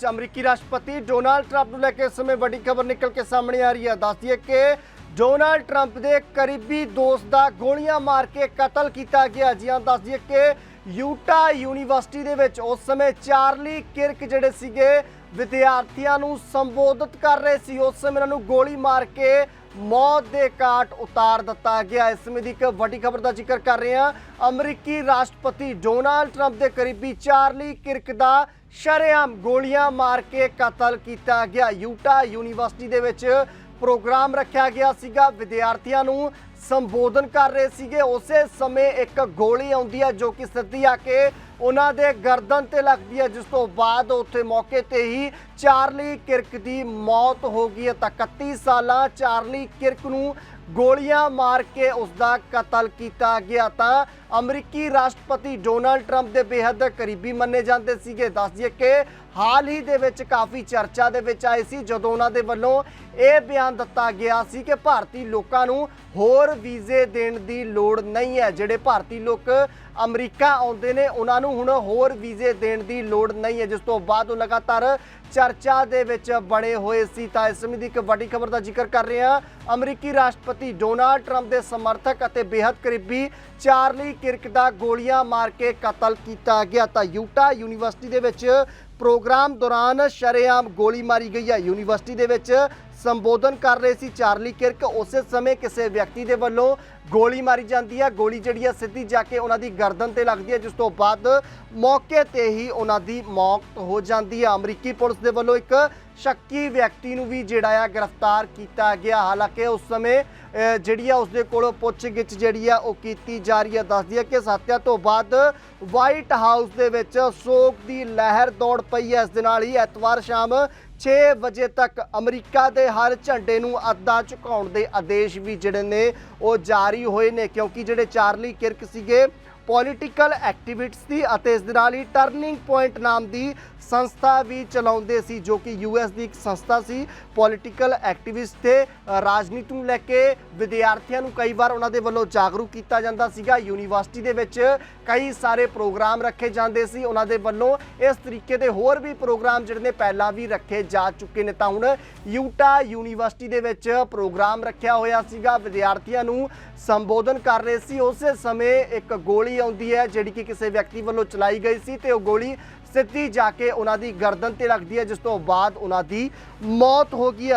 ਅਮਰੀਕੀ ਰਾਸ਼ਟਰਪਤੀ Donald Trump ਨੂੰ ਲੈ ਕੇ ਇਸ ਸਮੇਂ ਵੱਡੀ ਖਬਰ ਨਿਕਲ ਕੇ ਸਾਹਮਣੇ ਆ ਰਹੀ ਹੈ। ਦੱਸਦੀ ਦਈਏ ਕਿ ਡੋਨਾਲਡ ਟਰੰਪ ਦੇ ਕਰੀਬੀ ਦੋਸਤ ਦਾ ਗੋਲੀਆਂ ਮਾਰ ਕੇ ਕਤਲ ਕੀਤਾ ਗਿਆ। ਜੀ ਹਾਂ, ਦੱਸ ਦਈਏ ਕਿ ਯੂਟਾ ਯੂਨੀਵਰਸਿਟੀ ਦੇ ਵਿੱਚ ਉਸ ਸਮੇਂ ਚਾਰਲੀ ਕਿਰਕ ਜਿਹੜੇ ਸੀਗੇ, ਵਿਦਿਆਰਥੀਆਂ ਨੂੰ ਸੰਬੋਧਿਤ ਕਰ ਰਹੇ ਸੀ। ਉਸ ਸਮੇਂ ਇਹਨਾਂ ਨੂੰ ਗੋਲੀ ਮਾਰ ਕੇ ਮੌਤ ਦੇ ਘਾਟ ਉਤਾਰ ਦਿੱਤਾ ਗਿਆ। ਇਸ ਸਮੇਂ ਦੀ ਇੱਕ ਵੱਡੀ ਖਬਰ ਦਾ ਜ਼ਿਕਰ ਕਰ ਰਹੇ ਹਾਂ। ਅਮਰੀਕੀ ਰਾਸ਼ਟਰਪਤੀ ਡੋਨਾਲਡ ਟਰੰਪ ਦੇ ਕਰੀਬੀ ਚਾਰਲੀ ਕਿਰਕ ਦਾ ਸ਼ਰੇਆਮ ਗੋਲੀਆਂ ਮਾਰ ਕੇ ਕਤਲ ਕੀਤਾ ਗਿਆ। ਯੂਟਾ ਯੂਨੀਵਰਸਿਟੀ ਦੇ ਵਿੱਚ ਪ੍ਰੋਗਰਾਮ ਰੱਖਿਆ ਗਿਆ ਸੀਗਾ। ਵਿਦਿਆਰਥੀਆਂ ਨੂੰ ਸੰਬੋਧਨ ਕਰ ਰਹੇ ਸੀਗੇ। ਉਸੇ ਸਮੇਂ ਇੱਕ ਗੋਲੀ ਆਉਂਦੀ ਹੈ ਜੋ ਕਿ ਸਿੱਧੀ ਆ ਕੇ ਉਹਨਾਂ ਦੇ ਗਰਦਨ ਤੇ ਲੱਗਦੀ ਹੈ, ਜਿਸ ਤੋਂ ਬਾਅਦ ਉੱਥੇ ਮੌਕੇ ਤੇ ਹੀ ਚਾਰਲੀ ਕਿਰਕ ਦੀ ਮੌਤ ਹੋ ਗਈ ਹੈ ਤਾਂ 31 ਸਾਲਾਂ ਚਾਰਲੀ ਕਿਰਕ ਨੂੰ ਗੋਲੀਆਂ ਮਾਰ ਕੇ ਉਸ ਦਾ ਕਤਲ ਕੀਤਾ ਗਿਆ ਤਾਂ ਅਮਰੀਕੀ ਰਾਸ਼ਟਰਪਤੀ ਡੋਨਾਲਡ ਟਰੰਪ ਦੇ ਬੇਹੱਦ ਕਰੀਬੀ ਮੰਨੇ ਜਾਂਦੇ ਸੀਗੇ। ਦੱਸ ਦਈਏ ਕਿ ਹਾਲ ਹੀ ਦੇ ਵਿੱਚ ਕਾਫੀ ਚਰਚਾ ਦੇ ਵਿੱਚ ਆਏ ਸੀ ਜਦੋਂ ਉਹਨਾਂ ਦੇ ਵੱਲੋਂ ਇਹ ਬਿਆਨ ਦਿੱਤਾ ਗਿਆ ਸੀ ਕਿ ਭਾਰਤੀ ਲੋਕਾਂ ਨੂੰ ਹੋਰ ਵੀਜ਼ੇ ਦੇਣ ਦੀ ਲੋੜ ਨਹੀਂ ਹੈ। ਜਿਹੜੇ ਭਾਰਤੀ ਲੋਕ ਅਮਰੀਕਾ ਆਉਂਦੇ ਨੇ, ਉਹਨਾਂ ਨੂੰ ਹੁਣ ਹੋਰ ਵੀਜ਼ੇ ਦੇਣ ਦੀ ਲੋੜ ਨਹੀਂ ਹੈ, ਜਿਸ ਤੋਂ ਬਾਅਦ ਉਹ ਲਗਾਤਾਰ ਚਰਚਾ ਦੇ ਵਿੱਚ ਬਣੇ ਹੋਏ ਸੀ ਤਾਂ ਇਸ ਸਮੇਂ ਦੀ ਇੱਕ ਵੱਡੀ ਖਬਰ ਦਾ ਜ਼ਿਕਰ ਕਰ ਰਹੇ ਹਾਂ। ਅਮਰੀਕੀ ਰਾਸ਼ਟਰਪਤੀ ਡੋਨਾਲਡ ਟਰੰਪ ਦੇ ਸਮਰਥਕ ਅਤੇ ਬੇਹੱਦ ਕਰੀਬੀ ਚਾਰਲੀ ਕਿਰਕ ਦਾ ਗੋਲੀਆਂ ਮਾਰ ਕੇ ਕਤਲ ਕੀਤਾ ਗਿਆ। ਤਾਂ ਯੂਟਾ ਯੂਨੀਵਰਸਿਟੀ ਦੇ ਵਿੱਚ ਪ੍ਰੋਗਰਾਮ ਦੌਰਾਨ ਸ਼ਰੇਆਮ ਗੋਲੀ ਮਾਰੀ ਗਈ ਹੈ। ਯੂਨੀਵਰਸਿਟੀ ਦੇ ਵਿੱਚ ਸੰਬੋਧਨ ਕਰ ਰਹੇ ਸੀ ਚਾਰਲੀ ਕਿਰਕ। ਉਸੇ ਸਮੇਂ ਕਿਸੇ ਵਿਅਕਤੀ ਦੇ ਵੱਲੋਂ ਗੋਲੀ ਮਾਰੀ ਜਾਂਦੀ ਹੈ। ਗੋਲੀ ਜਿਹੜੀ ਹੈ ਸਿੱਧੀ ਜਾ ਕੇ ਉਹਨਾਂ ਦੀ ਗਰਦਨ ਤੇ ਲੱਗਦੀ ਹੈ, ਜਿਸ ਤੋਂ ਬਾਅਦ ਮੌਕੇ ਤੇ ਹੀ ਉਹਨਾਂ ਦੀ ਮੌਤ ਹੋ ਜਾਂਦੀ ਹੈ। ਅਮਰੀਕੀ ਪੁਲਿਸ ਦੇ ਵੱਲੋਂ ਇੱਕ ਸ਼ੱਕੀ ਵਿਅਕਤੀ ਨੂੰ ਵੀ ਜਿਹੜਾ ਆ ਗ੍ਰਿਫਤਾਰ ਕੀਤਾ ਗਿਆ। ਹਾਲਾਂਕਿ ਉਸ ਸਮੇਂ ਜਿਹੜੀ ਆ ਉਸਦੇ ਕੋਲੋਂ ਪੁੱਛਗਿੱਛ ਜਿਹੜੀ ਆ ਉਹ ਕੀਤੀ ਜਾ ਰਹੀ ਹੈ ਦੱਸਦੀ ਹੈ ਕਿ ਸਾਥਿਆ ਤੋਂ ਬਾਅਦ ਵਾਈਟ ਹਾਊਸ ਦੇ ਵਿੱਚ ਸੋਗ ਦੀ ਲਹਿਰ ਦੌੜ ਪਈ ਹੈ ਇਸ ਦੇ ਨਾਲ ਹੀ ਐਤਵਾਰ ਸ਼ਾਮ 6 ਵਜੇ ਤੱਕ ਅਮਰੀਕਾ ਦੇ ਹਰ ਝੰਡੇ ਨੂੰ ਅੱਧਾ ਝੁਕਾਉਣ ਦੇ ਆਦੇਸ਼ ਵੀ ਜਿਹੜੇ ਨੇ ਉਹ ਜਾਰੀ ਹੋਏ ਨੇ। ਕਿਉਂਕਿ ਜਿਹੜੇ ਚਾਰਲੀ ਕਿਰਕ ਸੀਗੇ ਪੋਲੀਟੀਕਲ ਐਕਟੀਵਿਸਟ ਦੀ ਅਤੇ ਇਸ ਦੇ ਨਾਲ ਹੀ ਟਰਨਿੰਗ ਪੁਆਇੰਟ ਨਾਮ ਦੀ ਸੰਸਥਾ ਵੀ ਚਲਾਉਂਦੇ ਸੀ, ਜੋ ਕਿ ਯੂਐਸ ਦੀ ਇੱਕ ਸੰਸਥਾ ਸੀ। ਪੋਲੀਟੀਕਲ ਐਕਟੀਵਿਸਟ ਤੇ ਰਾਜਨੀਤੀ ਨੂੰ ਲੈ ਕੇ ਵਿਦਿਆਰਥੀਆਂ ਨੂੰ ਕਈ ਵਾਰ ਉਹਨਾਂ ਦੇ ਵੱਲੋਂ ਜਾਗਰੂਕ ਕੀਤਾ ਜਾਂਦਾ ਸੀਗਾ। ਯੂਨੀਵਰਸਿਟੀ ਦੇ ਵਿੱਚ ਕਈ ਸਾਰੇ ਪ੍ਰੋਗਰਾਮ ਰੱਖੇ ਜਾਂਦੇ ਸੀ। ਉਹਨਾਂ ਦੇ ਵੱਲੋਂ ਇਸ ਤਰੀਕੇ ਦੇ ਹੋਰ ਵੀ ਪ੍ਰੋਗਰਾਮ ਜਿਹੜੇ ਨੇ, ਪਹਿਲਾਂ ਵੀ ਰੱਖੇ ਜਾ ਚੁੱਕੇ ਨੇ। ਤਾਂ ਹੁਣ ਯੂਟਾ ਯੂਨੀਵਰਸਿਟੀ ਦੇ ਵਿੱਚ ਪ੍ਰੋਗਰਾਮ ਰੱਖਿਆ ਹੋਇਆ ਸੀਗਾ। ਵਿਦਿਆਰਥੀਆਂ ਨੂੰ ਸੰਬੋਧਨ ਕਰ ਰਹੇ ਸੀ। ਉਸੇ ਸਮੇਂ ਇੱਕ ਗੋਲੀ ਗੋਲੀ ਆਉਂਦੀ ਹੈ, ਜਿਹੜੀ ਕਿ ਕਿਸੇ ਵਿਅਕਤੀ ਵੱਲੋਂ ਚਲਾਈ ਗਈ ਸੀ ਤੇ ਉਹ ਗੋਲੀ ਸਿੱਧੀ ਜਾ ਕੇ ਉਹਨਾਂ ਦੀ ਗਰਦਨ ਤੇ ਲੱਗਦੀ ਹੈ, ਜਿਸ ਤੋਂ ਬਾਅਦ ਉਹਨਾਂ ਦੀ ਮੌਤ ਹੋ ਗਈ ਹੈ।